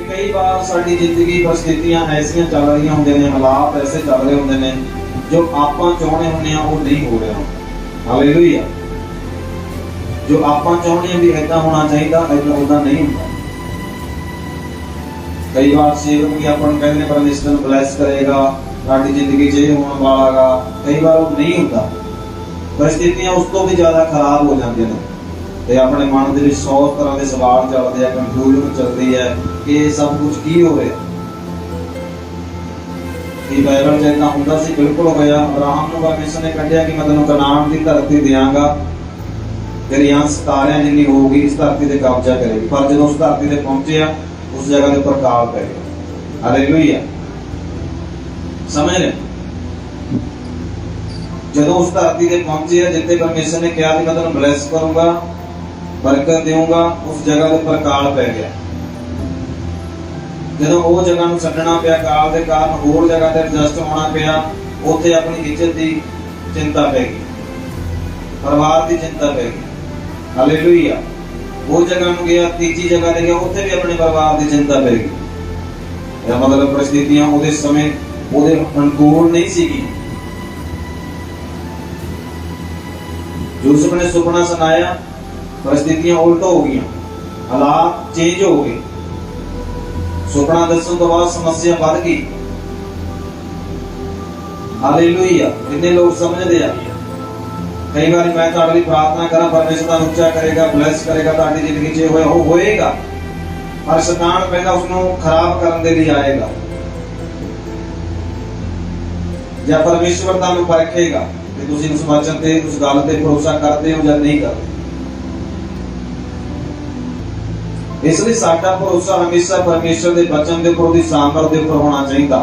ਤੇ ਕਈ ਵਾਰ ਸਾਡੀ ਜ਼ਿੰਦਗੀ ਪਰਿਸਥਿਤੀਆਂ ਐਸੀਆਂ ਚੱਲ ਰਹੀਆਂ ਹੁੰਦੀਆਂ ਨੇ, ਹਾਲਾਤ ਐਸੇ ਚੱਲ ਰਹੇ ਹੁੰਦੇ ਨੇ, ਜੋ ਆਪਾਂ ਚਾਹੁੰਦੇ ਹੁੰਦੇ ਆ ਉਹ ਨਹੀਂ ਹੋ ਰਿਹਾ। ਹਾਲੇਲੂਇਆ ਜੋ ਆਪਾਂ ਚਾਹੁੰਦੇ ਆ ਵੀ ਇਦਾਂ ਹੋਣਾ ਚਾਹੀਦਾ ਇਦਾਂ ਉਦਾਂ ਨਹੀਂ ਹੁੰਦਾ। ਕਈ ਵਾਰ ਸੇਵਕ ਵੀ ਆਪਾਂ ਨੂੰ ਕਹਿੰਦੇ ਨੇ ਪਰਮੇਸ਼ਰ ਨੂੰ ਬਲੈਸ ਕਰੇਗਾ, ਸਾਡੀ ਜ਼ਿੰਦਗੀ 'ਚ ਇਹ ਹੋਣ ਵਾਲਾਗਾ ਕਈ ਵਾਰ ਉਹ ਨਹੀਂ ਹੁੰਦਾ। ਪਰਿਸਥਿਤੀਆਂ ਉਸ ਤੋਂ ਵੀ ਜ਼ਿਆਦਾ ਖਰਾਬ ਹੋ ਜਾਂਦੀਆਂ ਨੇ। ਤੇ ਆਪਣੇ ਮਨ ਦੇ ਵਿੱਚ 100 ਤਰ੍ਹਾਂ ਦੇ ਸਵਾਲ ਚੱਲਦੇ ਆ ਕਨਫਿਊਜ਼ਨ ਚੱਲਦੀ ਹੈ ਕਿ ਇਹ ਸਭ ਕੁਝ ਕੀ ਹੋ ਰਿਹਾ? ਕੀ ਬਾਈਬਲ 'ਚ ਹੁੰਦਾ ਸੀ, ਬਿਲਕੁਲ ਹੋਇਆ। ਅਬਰਾਹਮ ਨੂੰ ਪਰਮੇਸ਼ਰ ਨੇ ਕੱਢਿਆ ਕਿ ਮੈਂ ਤੈਨੂੰ ਕਨਾਨ ਦੀ ਧਰਤੀ ਦਿਆਂਗਾ। ਤੇਰੀ ਅੰਸ ਜਿੰਨੀ ਹੋਊਗੀ, ਇਸ ਧਰਤੀ ਤੇ ਕਬਜ਼ਾ ਕਰੇਗੀ। ਪਰ ਜਦੋਂ ਉਸ ਧਰਤੀ ਤੇ ਪਹੁੰਚੇ ਆ ਉਸ ਜਗ੍ਹਾ ਦੇ ਉੱਪਰ ਕਾਲ ਪੈ ਗਿਆ। ਹਾਲੇਲੂਇਆ ਸਮਝ ਰਹੇ ਜਦੋਂ ਉਸ ਧਰਤੀ ਤੇ ਪਹੁੰਚੇ ਜਿੱਥੇ ਪਰਮੇਸ਼ਰ ਨੇ ਕਿਹਾ ਕਿ ਮੈਂ ਤੈਨੂੰ ਬਲੈਸ ਕਰੂੰਗਾ ਬਰਕਤ ਦੇਵਾਂਗਾ ਉਸ ਜਗ੍ਹਾ ਦੇ ਉੱਪਰ ਕਾਲ ਪੈ ਗਿਆ। ਜਦੋਂ ਉਹ ਜਗ੍ਹਾ ਨੂੰ ਛੱਡਣਾ ਪਿਆ, ਕਾਲ ਦੇ ਕਾਰਨ ਹੋਰ ਜਗ੍ਹਾ ਤੇ ਐਡਜਸਟ ਹੋਣਾ ਪਿਆ, ਉੱਥੇ ਆਪਣੀ ਇੱਜ਼ਤ ਦੀ ਚਿੰਤਾ ਪੈ ਗਈ। ਪਰਿਵਾਰ ਦੀ ਚਿੰਤਾ ਪੈ ਗਈ। ਹਾਲੇਲੂਇਆ। ਉਹ ਜਗ੍ਹਾ ਨੂੰ ਗਿਆ, ਤੀਜੀ ਜਗ੍ਹਾ ਤੇ ਗਿਆ, ਉੱਥੇ ਵੀ ਆਪਣੇ ਪਰਿਵਾਰ ਦੀ ਚਿੰਤਾ ਪੈ ਗਈ। ਇਹ ਮਤਲਬ ਪਰਿਸਥਿਤੀਆਂ ਉਹਦੇ ਸਮੇਂ ਉਹਦੇ ਅਨੁਕੂਲ ਨਹੀਂ ਸੀਗੀ ਯੂਸਫ ਨੇ ਸੁਪਨਾ ਸੁਣਾਇਆ ਪਰਿਸਥਿਤੀਆਂ ਉਲਟ ਹੋ ਗਈਆਂ। ਹਾਲਾਤ ਚੇਂਜ ਹੋ ਗਏ। ਸੁਪਨਾ ਦੱਸਣ ਤੋਂ ਬਾਅਦ ਸਮੱਸਿਆ ਵੱਧ ਗਈ। ਹਾਲੇਲੂਇਆ ਕਿੰਨੇ ਲੋਕ ਸਮਝਦੇ ਆ? ਕਈ ਵਾਰੀ ਮੈਂ ਤੁਹਾਡੇ ਲਈ ਪ੍ਰਾਰਥਨਾ ਕਰਾਂ, ਪਰਮੇਸ਼ਰ ਤੁਹਾਨੂੰ ਉੱਚਾ ਕਰੇਗਾ ਬਲੈਸ ਕਰੇਗਾ, ਤੁਹਾਡੀ ਜ਼ਿੰਦਗੀ 'ਚ ਹੋਇਆ ਉਹ ਹੋਏਗਾ। ਪਰ ਸ਼ੈਤਾਨ ਪਹਿਲਾਂ ਉਸ ਨੂੰ ਖਰਾਬ ਕਰਨ ਦੇ ਲਈ ਆਏਗਾ। ਜਾਂ ਪਰਮੇਸ਼ਵਰ ਤੁਹਾਨੂੰ ਪਰਖੇਗਾ ਕਿ ਤੁਸੀਂ ਉਸ ਵਚਨ ਤੇ, ਉਸ ਗੱਲ ਤੇ ਭਰੋਸਾ ਕਰਦੇ ਹੋ ਜਾਂ ਨਹੀਂ ਕਰਦੇ। ਇਸ ਲਈ ਸਾਡਾ ਭਰੋਸਾ ਹਮੇਸ਼ਾ ਪਰਮੇਸ਼ਰ ਦੇ ਬਚਨ ਦੇ ਉੱਪਰ ਉਹਦੀ ਸਾਮਰਥ ਦੇ ਉੱਪਰ ਹੋਣਾ ਚਾਹੀਦਾ।